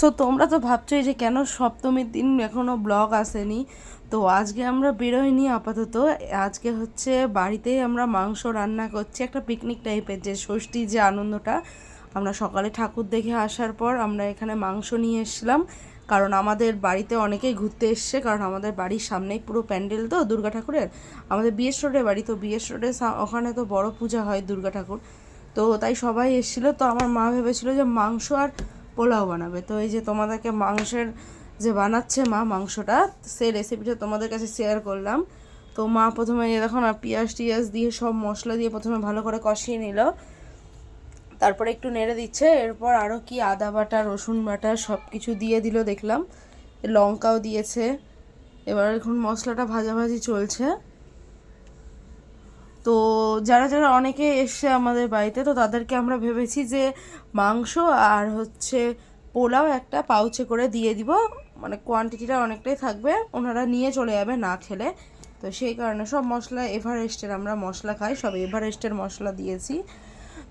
So তোমরা তো ভাবছোই যে কেন সপ্তমীর দিন এখনও ব্লগ আসেনি। তো আজকে আমরা বেরোইনি আপাতত। আজকে হচ্ছে বাড়িতেই আমরা মাংস রান্না করছি, একটা পিকনিক টাইপের যে ষষ্ঠীর যে আনন্দটা। আমরা সকালে ঠাকুর দেখে আসার পর আমরা এখানে মাংস নিয়ে এসেছিলাম। কারণ আমাদের বাড়িতে অনেকেই ঘুরতে এসছে, কারণ আমাদের বাড়ির সামনেই পুরো প্যান্ডেল তো দুর্গা ঠাকুরের। আমাদের বিএস রোডে বাড়ি, তো বিএস রোডের সা- ওখানে তো বড় পূজা হয় দুর্গা ঠাকুর। তো তাই সবাই এসেছিল। তো আমার মা ভেবেছিল যে মাংস আর পোলাও বানাবে। তো এই যে তোমাদেরকে মাংসের যে বানাচ্ছে মা মাংসটা, সেই রেসিপিটা তোমাদের কাছে শেয়ার করলাম। তো মা প্রথমে দেখো না, পেঁয়াজ টিয়াজ দিয়ে সব মশলা দিয়ে প্রথমে ভালো করে কষিয়ে নিল। তারপরে একটু নেড়ে দিচ্ছে, এরপর আরও কি আদা বাটা, রসুন বাটা সব কিছু দিয়ে দিল দেখলাম। লঙ্কাও দিয়েছে। এবার এখন মশলাটা ভাজাভাজি চলছে। তো যারা যারা অনেকে এসছে আমাদের বাড়িতে, তো তাদেরকে আমরা ভেবেছি যে মাংস আর হচ্ছে পোলাও একটা পাউচে করে দিয়ে দিব। মানে কোয়ান্টিটিটা অনেকটাই থাকবে। ওনারা নিয়ে চলে যাবে না খেলে। তো সেই কারণে সব মশলা এভারেস্টের আমরা মশলা খাই। সব এভারেস্টের মশলা দিয়েছি।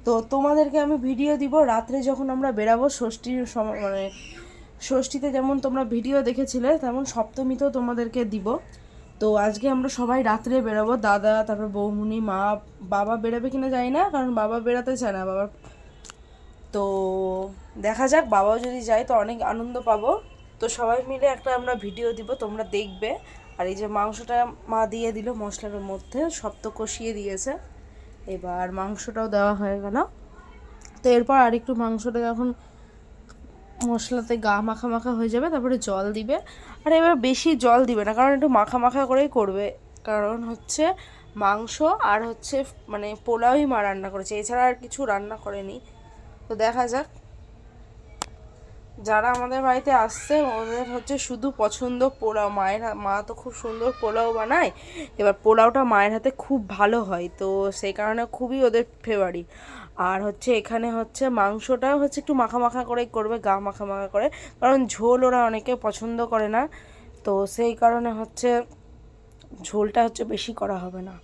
তো তোমাদেরকে আমি ভিডিও দিব। রাত্রে যখন আমরা বেরাবো, ষষ্ঠীর সময় মানে ষষ্ঠীতে যেমন তোমরা ভিডিও দেখেছিলে, তেমন সপ্তমীতেও তোমাদেরকে দিব। তো আজকে আমরা সবাই রাত্রে বেরোবো, দাদা, তারপর বৌমুনি, মা, বাবা বেরোবে কিনা জানি না, কারণ বাবা বেরোতে চায় না বাবার তো দেখা যাক, বাবাও যদি যায় তো অনেক আনন্দ পাবো। তো সবাই মিলে একটা আমরা ভিডিও দিব, তোমরা দেখবে। আর এই যে মাংসটা মা দিয়ে দিল মশলার মধ্যে, সব তো কষিয়ে দিয়েছে। এবার মাংসটাও দেওয়া হয়ে গেল। তো এরপর আরেকটু মাংসটা যখন মশলাতে গা মাখা মাখা হয়ে যাবে, তারপরে জল দিবে। আর এবার বেশি জল দিবে না, কারণ একটু মাখা মাখা করেই করবে। কারণ হচ্ছে মাংস আর হচ্ছে মানে পোলাওই মা রান্না করেছে, এছাড়া আর কিছু রান্না করেনি। তো দেখা যাক। যারা আমাদের বাড়িতে আসছে, ওদের হচ্ছে শুধু পছন্দ পোলাও। মায়ের মা তো খুব সুন্দর পোলাও বানায়। এবার পোলাওটা মায়ের হাতে খুব ভালো হয়, তো সেই কারণে খুবই ওদের ফেভারিট আর হচ্ছে এখানে হচ্ছে মাংসটাও হচ্ছে একটু মাখা মাখা করেই করবে, গা মাখা মাখা করে। কারণ ঝোল ওরা অনেকে পছন্দ করে না, তো সেই কারণে হচ্ছে ঝোলটা হচ্ছে বেশি করা হবে না।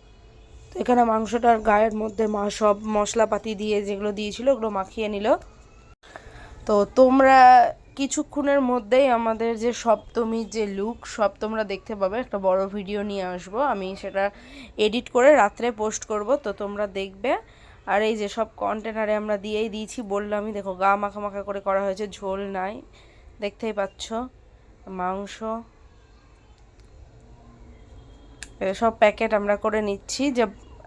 তো এখানে মাংসটার গায়ের মধ্যে মা সব মশলাপাতি দিয়ে যেগুলো দিয়েছিল ওগুলো মাখিয়ে নিল। তো তোমরা কিছুক্ষণের মধ্যেই আমাদের যে সপ্তমীর যে লুক সব তোমরা দেখতে পাবে। একটা বড় ভিডিও নিয়ে আসব। আমি সেটা এডিট করে রাত্রে পোস্ট করব, তো তোমরা দেখবে। আর এই যে সব কন্টেনারে আমরা দিয়েই দিয়েছি, বললামই, দেখো, গা মাখা মাখা করে করা হয়েছে, ঝোল নাই। দেখতেই পাচ্ছ, মাংস। সব প্যাকেট আমরা করে নিচ্ছি। যে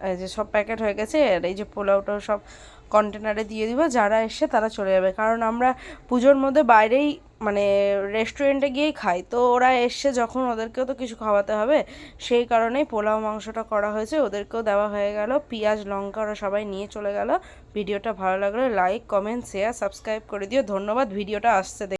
এই যে সব প্যাকেট হয়ে গেছে, আর এই যে পোলাওটাও সব কন্টেনারে দিয়ে দিব। যারা এসে তারা চলে যাবে। কারণ আমরা পুজোর মধ্যে বাইরেই মানে রেস্টুরেন্টে গিয়েই খাই। তো ওরা এসছে যখন ওদেরকেও তো কিছু খাওয়াতে হবে, সেই কারণেই পোলাও মাংসটা করা হয়েছে। ওদেরকেও দেওয়া হয়ে গেল। পেঁয়াজ, লঙ্কা ওরা সবাই নিয়ে চলে গেল। ভিডিওটা ভালো লাগলে লাইক কমেন্ট শেয়ার সাবস্ক্রাইব করে দিও। ধন্যবাদ, ভিডিওটা দেখে।